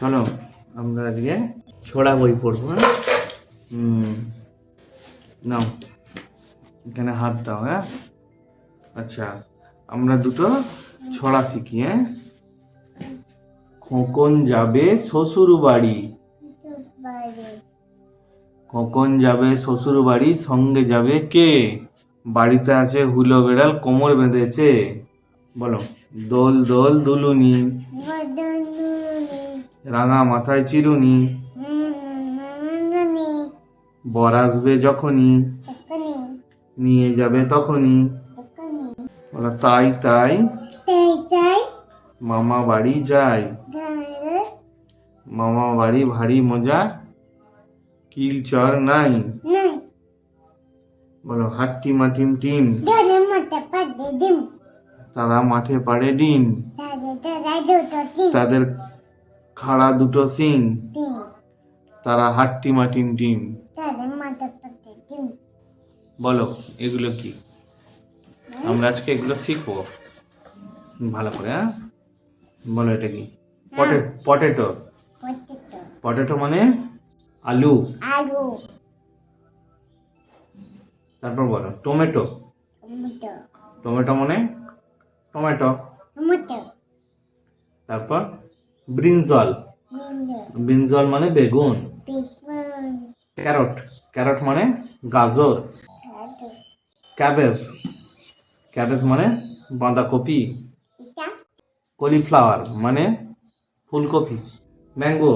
চলো, আমরা আজকে ছোড়া বই পড়ব হ্যাঁ? হুম। নাও, এখানে হাত দাও হ্যাঁ? আচ্ছা আমরা দুটো ছড়া শিখি হ্যাঁ? খোকন যাবে শ্বশুর বাড়ি? খোকন যাবে শ্বশুর বাড়ি? সঙ্গে যাবে কে? বাড়িতে আছে হুলো বেড়াল, কোমর বেঁধেছে। বলো, দোল দোল দুলুনি। রাঙা মাথায় চিরুনি। বর আসবে যখনই। নিয়ে যাবে তখনই। তাই তাই। মামা বাড়ি যাই মামা বাড়ি ভারী মজা। কিল চর নাই। বলো, হাট্টি মাটিম টিম তারা মাঠে পাড়ে ডিম। তাদের খাড়া দুটো সিং তারা হাট্টি মাটিম টিম বলো এগুলো কি? আমরা আজকে এগুলো শিখব। ভালো করে হ্যাঁ? বলো এটা কি? Potato potato. মানে আলু। আলু। তারপর বলো টমেটো। টমেটো। মানে টমেটো। তারপর? ব্রিনজল। ব্রিনজল। মানে বেগুন। ক্যারট। ক্যারট মানে গাজর। ক্যাবেজ। ক্যাবেজ মানে বাঁধাকপি। কলিফ্লাওয়ার মানে ফুলকপি। ম্যাঙ্গো।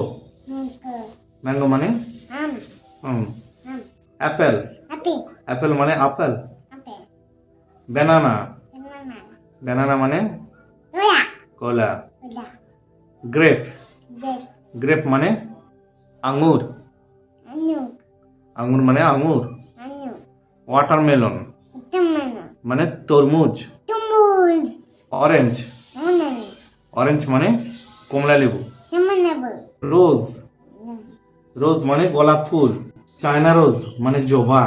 ম্যাঙ্গো। মানে অ্যাপেল। আপেল অ্যাপেল মানে আপেল। ব্যানানা। বানানা ব্যানানা মানে কলা। গ্রেপ গ্রেপ মানে আঙুর। আঙুর মানে আঙুর। ওয়াটারমেলন মানে তরমুজ। অরেঞ্জ অরেঞ্জ মানে কমলা লেবু। রোজ রোজ মানে গোলাপ ফুল। চায়না রোজ মানে জবা।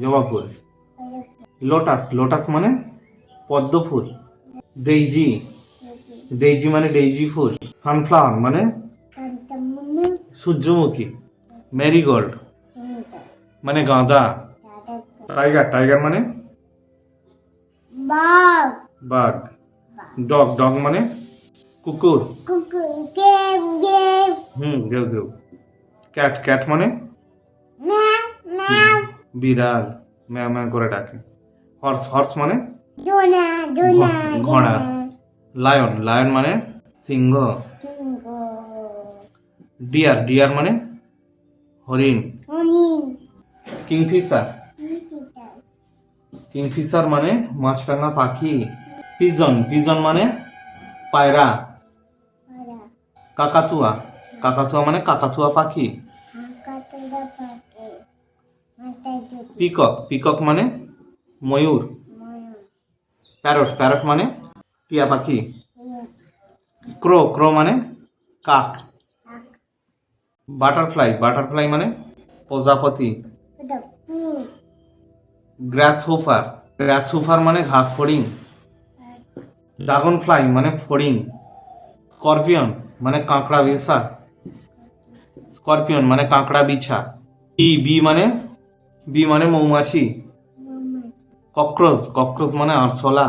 জবা ফুল। লোটাস লোটাস মানে পদ্ম ফুল। ডেইজি ডেইজি মানে ডেইজি ফুল সানফ্লাওয়ার মানে সূর্যমুখী ম্যারিগোল্ড মানে গাঁদা। টাইগার টাইগার মানে? বাঘ। ডগ ডগ মানে? কুকুর। হুম ঘেউ ঘেউ। ক্যাট ক্যাট মানে? বিড়াল। ম্যাও ম্যাও করে ডাকে। হর্স হর্স মানে? ঘোড়া। লায়ন লায়ন মানে সিংহ। ডিয়ার ডিয়ার মানে হরিণ। কিংফিশার কিংফিশার মানে মাছরাঙা পাখি। পিজন পিজন মানে পায়রা। কাকাতুয়া। কাকাতুয়া মানে কাকাতুয়া পাখি। পিকক পিকক মানে ময়ূর। প্যারট প্যারট মানে টিয়া পাখি? ক্রো ক্রো মানে কাক। বাটারফ্লাই বাটারফ্লাই মানে প্রজাপতি। গ্রাস হোফার গ্রাস হোফার মানে ঘাস ফড়িং। ড্রাগন ফ্লাই মানে ফড়িং। স্করপিয়ন মানে কাঁকড়া বিছা স্করপিয়ন মানে কাঁকড়া বিছা। বি বি মানে বি মানে মৌমাছি। মামা ককরোচ ককরোচ মানে আরশোলা।